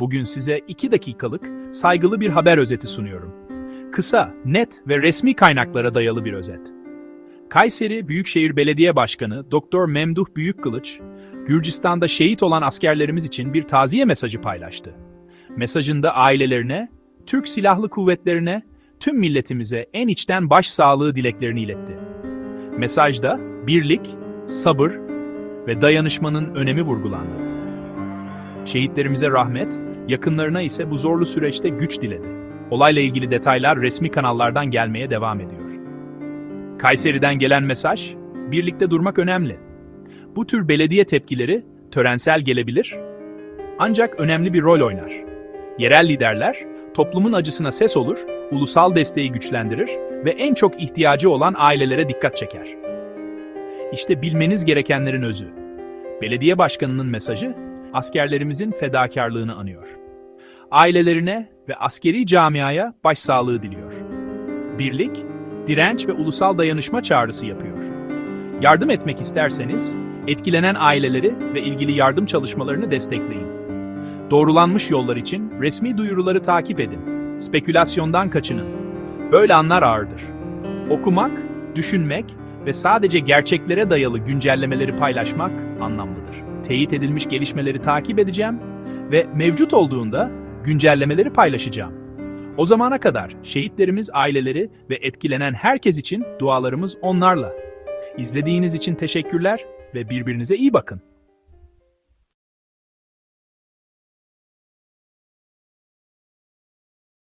Bugün size 2 dakikalık saygılı bir haber özeti sunuyorum. Kısa, net ve resmi kaynaklara dayalı bir özet. Kayseri Büyükşehir Belediye Başkanı Doktor Memduh Büyükkılıç, Gürcistan'da şehit olan askerlerimiz için bir taziye mesajı paylaştı. Mesajında ailelerine, Türk Silahlı Kuvvetlerine, tüm milletimize en içten başsağlığı dileklerini iletti. Mesajda birlik, sabır ve dayanışmanın önemi vurgulandı. Şehitlerimize rahmet, yakınlarına ise bu zorlu süreçte güç diledi. Olayla ilgili detaylar resmi kanallardan gelmeye devam ediyor. Kayseri'den gelen mesaj, birlikte durmak önemli. Bu tür belediye tepkileri törensel gelebilir, ancak önemli bir rol oynar. Yerel liderler, toplumun acısına ses olur, ulusal desteği güçlendirir ve en çok ihtiyacı olan ailelere dikkat çeker. İşte bilmeniz gerekenlerin özü. Belediye başkanının mesajı, askerlerimizin fedakarlığını anıyor. Ailelerine ve askeri camiaya başsağlığı diliyor. Birlik, direnç ve ulusal dayanışma çağrısı yapıyor. Yardım etmek isterseniz, etkilenen aileleri ve ilgili yardım çalışmalarını destekleyin. Doğrulanmış yollar için resmi duyuruları takip edin. Spekülasyondan kaçının. Böyle anlar ağırdır. Okumak, düşünmek ve sadece gerçeklere dayalı güncellemeleri paylaşmak anlamlıdır. Teyit edilmiş gelişmeleri takip edeceğim ve mevcut olduğunda güncellemeleri paylaşacağım. O zamana kadar şehitlerimiz aileleri ve etkilenen herkes için dualarımız onlarla. İzlediğiniz için teşekkürler ve birbirinize iyi bakın.